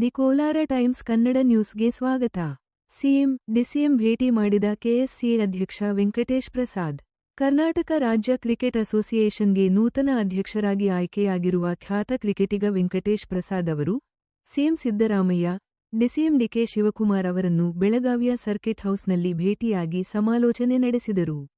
The Kolar times Kannada ನ್ಯೂಸ್ಗೆ ಸ್ವಾಗತ. CM, DCM ಭೇಟಿ ಮಾಡಿದ ಕೆಎಸ್ಸಿಎ ಅಧ್ಯಕ್ಷ ವೆಂಕಟೇಶ್ ಪ್ರಸಾದ್. ಕರ್ನಾಟಕ ರಾಜ್ಯ ಕ್ರಿಕೆಟ್ ಅಸೋಸಿಯೇಷನ್ಗೆ ನೂತನ ಅಧ್ಯಕ್ಷರಾಗಿ ಆಯ್ಕೆಯಾಗಿರುವ ಖ್ಯಾತ ಕ್ರಿಕೆಟಿಗ ವೆಂಕಟೇಶ್ ಪ್ರಸಾದ್ ಅವರು, CM Siddaramaiah, DCM DK Shivakumar ಅವರನ್ನು ಬೆಳಗಾವಿಯ ಸರ್ಕಿಟ್ ಹೌಸ್ನಲ್ಲಿ ಭೇಟಿಯಾಗಿ ಸಮಾಲೋಚನೆ ನಡೆಸಿದರು.